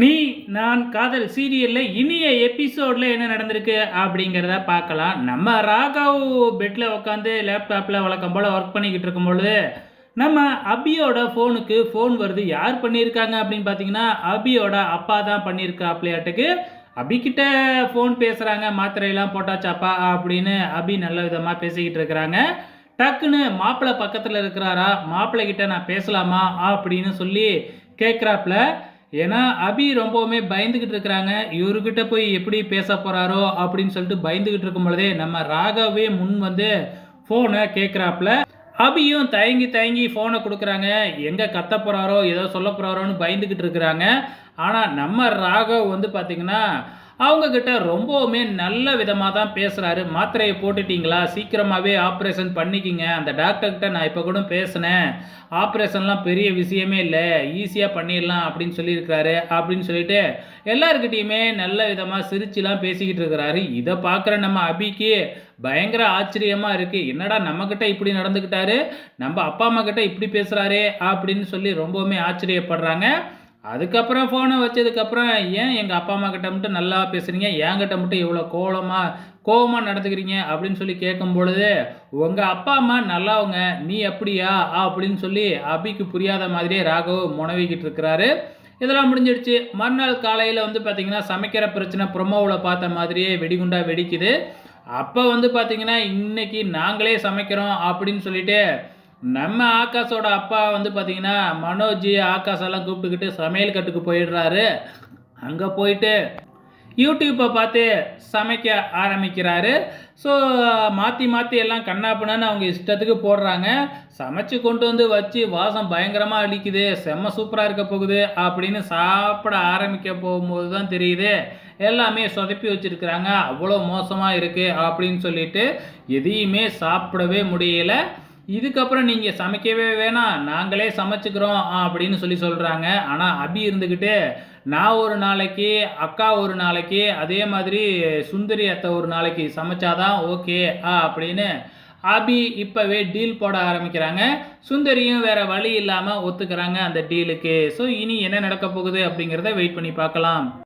நீ நான் காதல் சீரியலில் இனிய எபிசோடில் என்ன நடந்திருக்கு அப்படிங்கிறத பார்க்கலாம். நம்ம ராகவ் பெட்டில் உட்காந்து லேப்டாப்பில் வழக்கம் போல் ஒர்க் பண்ணிக்கிட்டு இருக்கும் பொழுது நம்ம அபியோட ஃபோனுக்கு ஃபோன் வருது. யார் பண்ணியிருக்காங்க அப்படின்னு பார்த்தீங்கன்னா அபியோட அப்பா தான் பண்ணியிருக்காப்லையாட்டுக்கு அபிக்கிட்ட ஃபோன் பேசுகிறாங்க மாத்திரையெல்லாம் போட்டாச்சாப்பா அப்படின்னு அபி நல்ல விதமாக பேசிக்கிட்டு இருக்கிறாங்க. டக்குன்னு மாப்பிள்ளை பக்கத்தில் இருக்கிறாரா? மாப்பிள்ளை கிட்ட நான் பேசலாமா? அப்படின்னு சொல்லி கேட்குறாப்புல ஏன்னா அபி ரொம்பவுமே பயந்துக்கிட்டு இருக்கிறாங்க. இவர்கிட்ட போய் எப்படி பேச போகிறாரோ அப்படின்னு சொல்லிட்டு பயந்துக்கிட்டு இருக்கும் பொழுதே நம்ம ராகவே முன் வந்து ஃபோனை கேட்குறாப்புல அபியும் தயங்கி தயங்கி ஃபோனை கொடுக்குறாங்க. எங்கே கத்த போகிறாரோ ஏதோ சொல்ல போகிறாரோன்னு பயந்துக்கிட்டு இருக்கிறாங்க. ஆனால் நம்ம ராகவ் வந்து பார்த்திங்கன்னா அவங்கக்கிட்ட ரொம்பவுமே நல்ல விதமாக தான் பேசுகிறாரு மாத்திரையை போட்டுட்டிங்களா? சீக்கிரமாகவே ஆப்ரேஷன் பண்ணிக்கிங்க. அந்த டாக்டர்கிட்ட நான் இப்போ கூட பேசினேன். ஆப்ரேஷன்லாம் பெரிய விஷயமே இல்லை. ஈஸியாக பண்ணிடலாம் அப்படின்னு சொல்லியிருக்கிறாரு. அப்படின்னு சொல்லிட்டு எல்லாருக்கிட்டேயுமே நல்ல விதமாக சிரிச்சுலாம் பேசிக்கிட்டு இருக்கிறாரு. இதை பார்க்குற நம்ம அபிக்கு பயங்கர ஆச்சரியமாக இருக்குது என்னடா நம்மக்கிட்ட இப்படி நடந்துக்கிட்டாரு? நம்ம அப்பா அம்மா கிட்ட இப்படி பேசுகிறாரே அப்படின்னு சொல்லி ரொம்பவுமே ஆச்சரியப்படுறாங்க. அதுக்கப்புறம் ஃபோனை வச்சதுக்கப்புறம் ஏன் எங்கள் அப்பா அம்மா கிட்ட மட்டும் நல்லா பேசுகிறீங்க என்கிட்ட மட்டும் இவ்வளோ கோலமாக கோவமாக நடந்துக்கிறீங்க அப்படின்னு சொல்லி கேட்கும் பொழுது உங்கள் அப்பா அம்மா நல்லாவங்க நீ எப்படியா? அப்படின்னு சொல்லி அபிக்கு புரியாத மாதிரியே ராகவ் முனவிக்கிட்டு இருக்கிறாரு. இதெல்லாம் முடிஞ்சிடுச்சு. மறுநாள் காலையில் வந்து பார்த்திங்கன்னா சமைக்கிற பிரச்சனை ப்ரொமோவில் பார்த்த மாதிரியே வெடிகுண்டா வெடிக்குது. அப்போ வந்து பார்த்திங்கன்னா இன்றைக்கி நாங்களே சமைக்கிறோம் அப்படின்னு சொல்லிட்டு நம்ம ஆகாஷோட அப்பா வந்து பார்த்தீங்கன்னா மனோஜ் ஆகாஷெல்லாம் கூப்பிட்டுக்கிட்டு சமையல் கட்டுக்கு போயிடுறாரு. அங்கே போயிட்டு யூடியூப்பை பார்த்து சமைக்க ஆரம்பிக்கிறாரு. ஸோ மாற்றி மாற்றி எல்லாம் கண்ணாப்புனான்னு அவங்க இஷ்டத்துக்கு போடுறாங்க. சமைச்சு கொண்டு வந்து வச்சு வாசம் பயங்கரமாக அடிக்குது. செம்ம சூப்பராக இருக்க போகுது அப்படின்னு சாப்பிட ஆரம்பிக்க போகும்போது தான் தெரியுது. எல்லாமே சொதப்பி வச்சுருக்குறாங்க. அவ்வளோ மோசமாக இருக்குது அப்படின்னு சொல்லிட்டு எதையுமே சாப்பிடவே முடியலை. இதுக்கப்புறம் நீங்கள் சமைக்கவே வேணாம் நாங்களே சமைச்சுக்கிறோம் அப்படின்னு சொல்லி சொல்கிறாங்க ஆனால் அபி இருந்துக்கிட்டு நான் ஒரு நாளைக்கு அக்கா ஒரு நாளைக்கு அதே மாதிரி சுந்தரி அத்தை ஒரு நாளைக்கு சமைச்சாதான் ஓகே ஆ அப்படின்னு அபி இப்போவே டீல் போட ஆரம்பிக்கிறாங்க. சுந்தரியும் வேறு வழி இல்லாமல் ஒத்துக்கிறாங்க அந்த டீலுக்கு. ஸோ இனி என்ன நடக்க போகுது அப்படிங்கிறத வெயிட் பண்ணி பார்க்கலாம்.